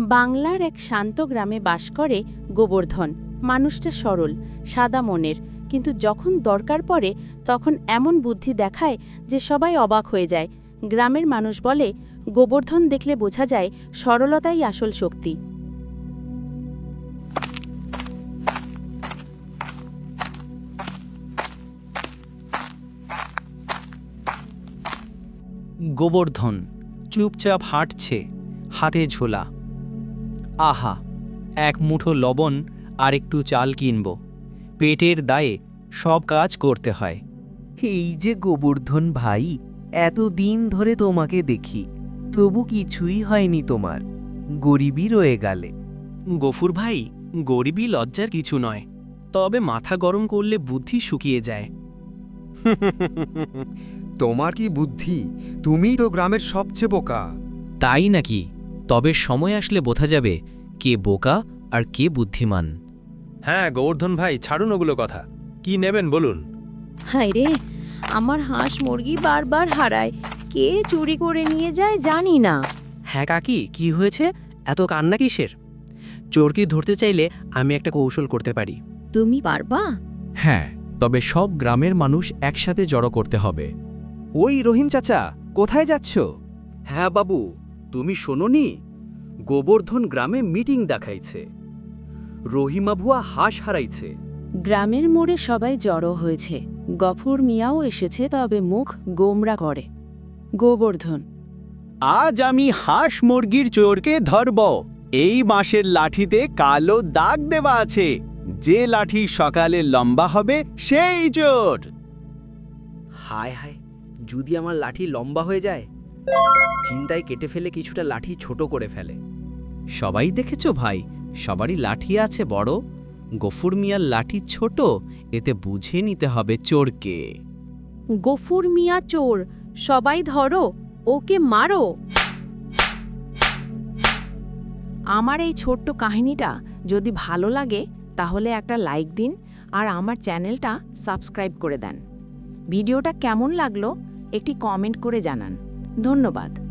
বাংলার এক শান্ত গ্রামে বাস করে গোবর্ধন। মানুষটা সরল, সাদা মনের। কিন্তু যখন দরকার পড়ে, তখন এমন বুদ্ধি দেখায় যে সবাই অবাক হয়ে যায়। গ্রামের মানুষ বলে, গোবর্ধন দেখলে বোঝা যায় সরলতাই আসল শক্তি। গোবর্ধন চুপচাপ হাঁটছে, হাতে ঝোলা। আহা এক মুঠো লবণ আর একটু চাল কিনব। পেটের দায়ে সব কাজ করতে হয়। এই যে গোবর্ধন ভাই এতদিন ধরে তোমাকে দেখি তবু কিছুই হয়নি তোমার। গরিবই রয়ে গেলে। গফুর ভাই গরিবই লজ্জার কিছু নয় তবে মাথা গরম করলে বুদ্ধি শুকিয়ে যায়। তোমার কি বুদ্ধি? তুমিই তো গ্রামের সবচেয়ে বোকা। তাই নাকি? তবে সময় আসলে বোঝা যাবে কে বোকা আর কে বুদ্ধিমান। হ্যাঁ গোবর্ধন ভাই ছাড়ুন ওগুলো কথা। কি নেবেন বলুন। হায় রে আমার হাঁস মুরগি বারবার হারায়। কে চুরি করে নিয়ে যায় জানি না। হ্যাঁ কাকি কি হয়েছে? এত কান্না কিসের? চোরকে ধরতে চাইলে আমি একটা কৌশল করতে পারি। তুমি পারবা? হ্যাঁ তবে সব গ্রামের মানুষ একসাথে জড়ো করতে হবে। ওই রহিম চাচা কোথায় যাচ্ছ? হ্যাঁ বাবু তুমি শোনোনি? গোবর্ধন গ্রামে মিটিং দেখাইছে। রহিমা ভুয়া হাঁস হারাইছে। গ্রামের মোড়ে সবাই জড়ো হয়েছে। গফুর মিয়াও এসেছে তবে মুখ গোমরা করে। গোবর্ধন। আজ আমি হাঁস মুরগির চোরকে ধরব। এই মাসের লাঠিতে কালো দাগ দেওয়া আছে। যে লাঠি সকালে লম্বা হবে সেই চোর। হায় হায় যদি আমার লাঠি লম্বা হয়ে যায় চিন্তায় কেটে ফেলে কিছুটা লাঠি ছোট করে ফেলে। সবাই দেখেছ ভাই? সবারই লাঠি আছে বড়। গফুর মিয়ার লাঠি ছোট এতে বুঝে নিতে হবে চোরকে। গফুর মিয়া চোর সবাই ধরো ওকে মারো। আমার এই ছোট্ট কাহিনীটা যদি ভালো লাগে তাহলে একটা লাইক দিন আর আমার চ্যানেলটা সাবস্ক্রাইব করে দেন। ভিডিওটা কেমন লাগল একটি কমেন্ট করে জানান। ধন্যবাদ।